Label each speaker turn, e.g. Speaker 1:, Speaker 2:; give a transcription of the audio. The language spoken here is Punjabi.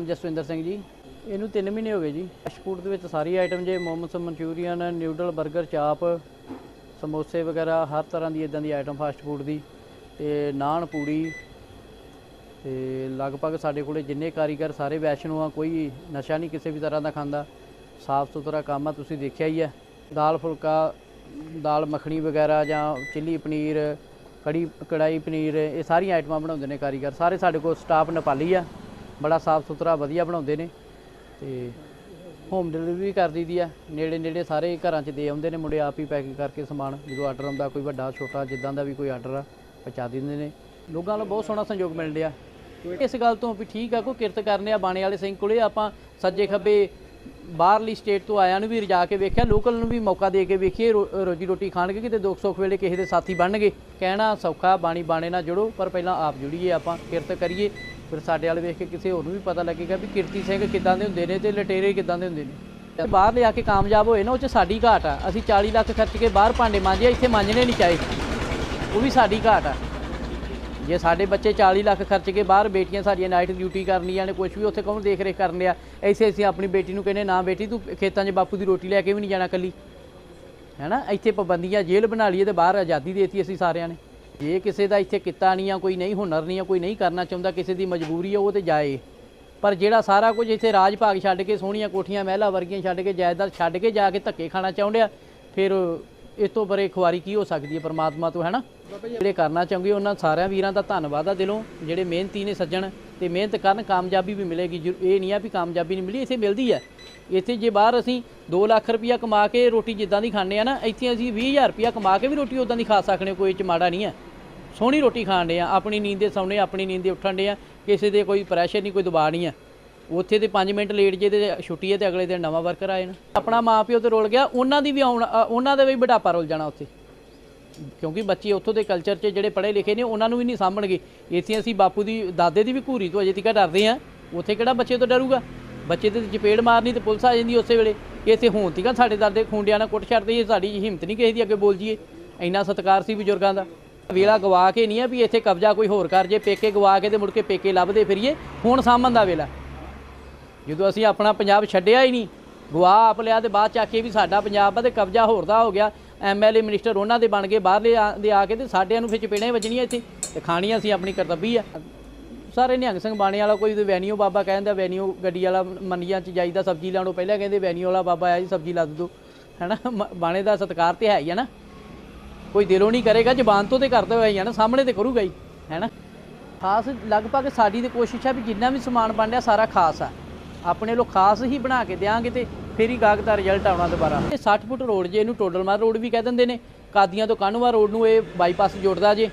Speaker 1: ਨਾਮ ਜਸਵਿੰਦਰ ਸਿੰਘ ਜੀ। ਇਹਨੂੰ 3 ਮਹੀਨੇ ਹੋ ਗਏ ਜੀ। ਫਾਸਟ ਫੂਡ ਦੇ ਵਿੱਚ ਸਾਰੀ ਆਈਟਮ ਜੇ ਮੋਮਸ, ਮਨਚੂਰੀਅਨ ਨਿਊਡਲ 버ਗਰ ਚਾਪ, ਸਮੋਸੇ ਵਗੈਰਾ, ਹਰ ਤਰ੍ਹਾਂ ਦੀ ਇਦਾਂ ਦੀ ਆਈਟਮ ਫਾਸਟ ਫੂਡ ਦੀ। ਤੇ ਨਾਨ, ਪੂੜੀ, ਤੇ ਲਗਭਗ ਸਾਡੇ ਕੋਲੇ ਜਿੰਨੇ ਕਾਰੀਗਰ, ਸਾਰੇ ਵੈਸ਼ਨੂ ਆ, ਕੋਈ ਨਸ਼ਾ ਨਹੀਂ ਕਿਸੇ ਵੀ ਤਰ੍ਹਾਂ ਦਾ ਖਾਂਦਾ। ਸਾਫ਼ ਸੁਥਰਾ ਕੰਮ ਆ, ਤੁਸੀਂ ਦੇਖਿਆ ਹੀ ਹੈ ਦਾਲ ਫੁਲਕਾ, ਦਾਲ ਮੱਖਣੀ ਵਗੈਰਾ ਜਾਂ ਚਿੱਲੀ ਪਨੀਰ, ਕੜੀ ਕੜਾਈ ਪਨੀਰ, ਇਹ ਸਾਰੀਆਂ ਆਈਟਮਾਂ ਬਣਾਉਂਦੇ ਨੇ ਕਾਰੀਗਰ। ਸਾਰੇ ਸਾਡੇ ਕੋਲ ਸਟਾਫ ਨੇਪਾਲੀ ਆ। ਬੜਾ ਸਾਫ਼ ਸੁਥਰਾ, ਵਧੀਆ ਬਣਾਉਂਦੇ ਨੇ ਤੇ ਹੋਮ ਡਿਲੀਵਰੀ ਵੀ ਕਰ ਦਈਦੀ ਆ। ਨੇੜੇ ਨੇੜੇ ਸਾਰੇ ਘਰਾਂ 'ਚ ਦੇ ਆਉਂਦੇ ਨੇ ਮੁੰਡੇ, ਆਪ ਹੀ ਪੈਕਿੰਗ ਕਰਕੇ ਸਮਾਨ। ਜਦੋਂ ਆਰਡਰ ਆਉਂਦਾ, ਕੋਈ ਵੱਡਾ, ਛੋਟਾ, ਜਿੱਦਾਂ ਦਾ ਵੀ ਕੋਈ ਆਰਡਰ ਆ, ਪਹੁੰਚਾ ਦਿੰਦੇ ਨੇ। ਲੋਕਾਂ ਨੂੰ ਬਹੁਤ ਸੋਹਣਾ ਸੰਯੋਗ ਮਿਲ ਰਿਹਾ ਇਸ ਗੱਲ ਤੋਂ ਵੀ ਠੀਕ ਆ, ਕੋਈ ਕਿਰਤ ਕਰਨੇ ਆ ਬਾਣੇ ਵਾਲੇ ਸਿੰਘ ਕੋਲੇ। ਆਪਾਂ ਸੱਜੇ ਖੱਬੇ ਬਾਹਰਲੀ ਸਟੇਟ ਤੋਂ ਆਇਆਂ ਨੂੰ ਵੀ ਰਜਾ ਕੇ ਵੇਖਿਆ ਲੋਕਲ ਨੂੰ ਵੀ ਮੌਕਾ ਦੇ ਕੇ ਵੇਖੀਏ। ਰੋ- ਰੋਜੀ ਰੋਟੀ ਖਾਣਗੇ, ਕਿਤੇ ਦੁੱਖ ਸੁੱਖ ਵੇਲੇ ਕਿਸੇ ਦੇ ਸਾਥੀ ਬਣਨਗੇ। ਕਹਿਣਾ ਸੌਖਾ, ਬਾਣੀ ਬਾਣੇ ਨਾਲ ਜੁੜੋ, ਪਰ ਪਹਿਲਾਂ ਆਪ ਜੁੜੀਏ, ਆਪਾਂ ਕਿਰਤ ਕਰੀਏ। ਫਿਰ ਸਾਡੇ ਵਾਲੇ ਵੇਖ ਕੇ ਕਿਸੇ ਹੋਰ ਨੂੰ ਵੀ ਪਤਾ ਲੱਗੇਗਾ ਵੀ ਕਿਰਤੀ ਸਿੰਘ ਕਿੱਦਾਂ ਦੇ ਹੁੰਦੇ ਨੇ ਤੇ ਲਟੇਰੇ ਕਿੱਦਾਂ ਦੇ ਹੁੰਦੇ ਨੇ। ਤੇ ਬਾਹਰ ਲਿਆ ਕੇ ਕਾਮਯਾਬ ਹੋਏ ਨਾ, ਉਹ ਚ ਸਾਡੀ ਘਾਟ ਆ। ਅਸੀਂ 40 ਲੱਖ ਖਰਚ ਕੇ ਬਾਹਰ ਭਾਂਡੇ ਮਾਂਜੇ, ਇੱਥੇ ਮਾਂਜਣੇ ਨਹੀਂ ਚਾਹੀਦੇ। ਉਹ ਵੀ ਸਾਡੀ ਘਾਟ ਆ। ਜੇ ਸਾਡੇ ਬੱਚੇ 40 ਲੱਖ ਖਰਚ ਕੇ ਬਾਹਰ ਬੇਟੀਆਂ ਸਾਡੀਆਂ ਨਾਈਟ ਡਿਊਟੀ ਕਰਨੀਆਂ ਨੇ ਕੁਝ ਵੀ ਉੱਥੇ ਕੌਣ ਦੇਖ ਰੇਖ ਕਰਨ ਲਿਆ ਐਸੇ ਅਸੀਂ ਆਪਣੀ ਬੇਟੀ ਨੂੰ ਕਹਿੰਦੇ, ਨਾ ਬੇਟੀ, ਤੂੰ ਖੇਤਾਂ 'ਚ ਬਾਪੂ ਦੀ ਰੋਟੀ ਲੈ ਕੇ ਵੀ ਨਹੀਂ ਜਾਣਾ ਕੱਲੀ ਹੈਨਾ? ਇੱਥੇ ਪਾਬੰਦੀਆਂ ਜੇਲ੍ਹ ਬਣਾ ਲਈਏ ਤੇ ਬਾਹਰ ਆਜ਼ਾਦੀ ਦੇਤੀ ਅਸੀਂ ਸਾਰਿਆਂ ਨੇ। ਜੇ ਕਿਸੇ ਦਾ ਇੱਥੇ ਕਿੱਤਾ ਨਹੀਂ ਆ ਕੋਈ ਨਹੀਂ ਹੁਨਰ ਨਹੀਂ ਆ ਕੋਈ ਨਹੀਂ ਕਰਨਾ ਚਾਹੁੰਦਾ ਕਿਸੇ ਦੀ ਮਜਬੂਰੀ ਆ ਉਹ ਤੇ ਜਾਏ। ਪਰ ਜਿਹੜਾ ਸਾਰਾ ਕੁਝ ਇੱਥੇ ਰਾਜ ਭਾਗ ਛੱਡ ਕੇ ਸੋਹਣੀਆਂ ਕੋਠੀਆਂ ਮਹਿਲਾ ਵਰਗੀਆਂ ਛੱਡ ਕੇ ਜਾਇਦਾਦ ਛੱਡ ਕੇ ਜਾ ਕੇ ਧੱਕੇ ਖਾਣਾ ਚਾਹੁੰਦੇ ਆ ਫਿਰ ਇਸ ਤੋਂ ਬਰੇ ਖੁਆਰੀ ਕੀ ਹੋ ਸਕਦੀ ਹੈ ਪਰਮਾਤਮਾ ਤੋਂ ਹੈਨਾ ਜਿਹੜੇ ਕਰਨਾ ਚਾਹੁੰਗੇ ਉਹਨਾਂ ਸਾਰਿਆਂ ਵੀਰਾਂ ਦਾ ਧੰਨਵਾਦ ਆ ਦਿਲੋਂ। ਜਿਹੜੇ ਮਿਹਨਤੀ ਨੇ ਸੱਜਣ ਤੇ ਮਿਹਨਤ ਕਰਨ ਕਾਮਯਾਬੀ ਵੀ ਮਿਲੇਗੀ। ਇਹ ਨਹੀਂ ਆ ਵੀ ਕਾਮਯਾਬੀ ਨਹੀਂ ਮਿਲੀ ਇੱਥੇ ਮਿਲਦੀ ਹੈ। ਇੱਥੇ ਜੇ ਬਾਹਰ ਅਸੀਂ 2 ਲੱਖ ਰੁਪਇਆ ਕਮਾ ਕੇ ਰੋਟੀ ਜਿੱਦਾਂ ਦੀ ਖਾਂਦੇ ਆ ਨਾ ਇੱਥੇ ਅਸੀਂ 20000 ਰੁਪਇਆ ਕਮਾ ਕੇ ਵੀ ਰੋਟੀ ਉਦਾਂ ਦੀ ਖਾ ਸਕਦੇ ਕੋਈ ਚ ਮਾੜਾ ਨਹੀਂ ਹੈ। ਸੋਹਣੀ ਰੋਟੀ ਖਾਣ ਦੇ ਆ, ਆਪਣੀ ਨੀਂਦ ਦੇ ਸੌਣੇ, ਆਪਣੀ ਨੀਂਦ ਦੇ ਉੱਠਣ ਦੇ ਆ, ਕਿਸੇ ਦੇ ਕੋਈ ਪ੍ਰੈਸ਼ਰ ਨਹੀਂ, ਕੋਈ ਦਬਾਅ ਨਹੀਂ ਆ। ਉੱਥੇ ਤੇ 5 ਮਿੰਟ ਲੇਟ ਜੇ ਤੇ ਛੁੱਟੀ ਹੈ ਤੇ ਅਗਲੇ ਦਿਨ ਨਵਾਂ ਵਰਕਰ ਆਏ ਨਾ ਆਪਣਾ ਮਾਪਿਓ ਤੇ ਰੁਲ ਗਿਆ, ਉਹਨਾਂ ਦੀ ਵੀ ਆਉਣ ਉਹਨਾਂ ਦਾ ਵੀ ਬੁਢਾਪਾ ਰੁਲ ਜਾਣਾ ਉੱਥੇ। ਕਿਉਂਕਿ ਬੱਚੇ ਉੱਥੋਂ ਦੇ ਕਲਚਰ 'ਚ ਜਿਹੜੇ ਪੜ੍ਹੇ ਲਿਖੇ ਨੇ, ਉਹਨਾਂ ਨੂੰ ਵੀ ਨਹੀਂ ਸਾਂਭਣਗੇ। ਇੱਥੇ ਅਸੀਂ ਬਾਪੂ ਦੀ, ਦਾਦੇ ਦੀ ਵੀ ਘੂਰੀ ਤੋਂ ਅਜੇ ਤੱਕ ਡਰਦੇ ਆ। ਉੱਥੇ ਕਿਹੜਾ ਬੱਚੇ ਤੋਂ ਡਰੂਗਾ? ਬੱਚੇ ਤੇ ਚਪੇੜ ਮਾਰਨੀ ਤੇ ਪੁਲਿਸ ਆ ਜਾਂਦੀ ਉਸੇ ਵੇਲੇ। ਇੱਥੇ ਹੋਣ ਤੀਕਾਂ ਸਾਡੇ ਦਾਦੇ ਖੁੰਡਿਆਂ ਨਾਲ ਕੁੱਟ ਛੱਡਦੇ ਇਹ ਸਾਡੀ ਹਿੰਮਤ ਨਹੀਂ ਕਿਸੇ ਦੀ ਅੱਗੇ ਬੋਲ ਜੀਏ ਇੰਨਾ ਸਤਿਕਾਰ ਸੀ ਬਜ਼ੁਰਗਾਂ ਦਾ। ਵੇਲਾ ਗਵਾ ਕੇ ਨਹੀਂ ਆ ਵੀ ਇੱਥੇ ਕਬਜ਼ਾ ਕੋਈ ਹੋਰ ਕਰ ਜੇ, ਪੇਕੇ ਗਵਾ ਕੇ ਤੇ ਮੁੜ ਕੇ ਪੇਕੇ ਲੱਭਦੇ ਫਿਰੀਏ, ਹੁਣ ਸਾਂਭਣ ਦਾ ਵੇਲਾ। ਜਦੋਂ ਅਸੀਂ ਆਪਣਾ ਪੰਜਾਬ ਛੱਡਿਆ ਹੀ ਨਹੀਂ, ਗਵਾ ਆਪ ਲਿਆ ਤੇ ਬਾਅਦ ਚ ਆਖੇ ਵੀ ਸਾਡਾ ਪੰਜਾਬ ਆ ਤੇ ਕਬਜ਼ਾ ਹੋਰ ਦਾ ਹੋ ਗਿਆ। ਐਮਐਲਏ ਮਿਨਿਸਟਰ ਉਹਨਾਂ ਦੇ ਬਣ ਗਏ ਬਾਹਰਲੇ ਆ- ਦੇ ਆ ਕੇ ਤੇ ਸਾਡਿਆਂ ਨੂੰ ਫਿਰ ਚਪੇੜਾਂ ਵੱਜਣੀਆਂ ਇੱਥੇ। ਤੇ ਖਾਣੀਆਂ ਅਸੀਂ ਆਪਣੀ ਕਰਤੱਵੀ ਆ। ਸਾਰੇ ਨਿਹੰਗ ਸਿੰਘ ਬਾਣੇ ਵਾਲਾ ਕੋਈ ਤੇ ਵੈਨਿਓ ਬਾਬਾ ਕਹਿੰਦਾ ਵੈਨਿਓ ਗੱਡੀ ਵਾਲਾ ਮੰਡੀਆਂ 'ਚ ਜਾਈਦਾ, ਸਬਜ਼ੀ ਲੈਣੋਂ ਪਹਿਲਾਂ ਕਹਿੰਦੇ ਵੈਨਿਓ ਵਾਲਾ ਬਾਬਾ ਆਇਆ ਜੀ, ਸਬਜ਼ੀ ਲੱਦ ਦੋ। ਹੈਨਾ, ਮ- ਬਾਣੇ ਦਾ ਸਤਿਕਾਰ ਤੇ ਹੈ ਹੀ ਹੈ ਨਾ। ਕੋਈ ਦਿਲੋਂ ਨਹੀਂ ਕਰੇਗਾ, ਜ਼ਬਾਨ ਤੋਂ ਤੇ ਕਰਦਾ ਹੋਇਆ ਹੀ ਆ ਨਾ, ਸਾਹਮਣੇ ਤੇ ਕਰੂਗਾ ਹੀ ਹੈਨਾ ਖਾਸ ਲਗਭਗ ਸਾਡੀ ਤੇ ਕੋਸ਼ਿਸ਼ ਆ ਵੀ ਜਿੰਨਾ ਵੀ ਸਮਾਨ ਬਣ ਰਿਹਾ ਸਾਰਾ ਖਾਸ ਆ। ਆਪਣੇ ਲੋ ਖਾਸ ਹੀ ਬਣਾ ਕੇ ਦਿਆਂਗੇ ਤੇ ਫੇਰ ਹੀ ਗਾਹਕ ਦਾ ਰਿਜ਼ਲਟ ਆਉਣਾ ਦੁਬਾਰਾ। ਇਹ 60 ਫੁੱਟ ਰੋਡ ਜੇ ਇਹਨੂੰ ਟੋਡਲਮਾਰ ਰੋਡ ਵੀ ਕਹਿ ਦਿੰਦੇ ਨੇ, ਕਾਦੀਆਂ ਤੋਂ ਕਾਨੂੰਵਾ ਰੋਡ ਨੂੰ, ਇਹ ਬਾਈਪਾਸ ਜੋੜਦਾ ਜੇ।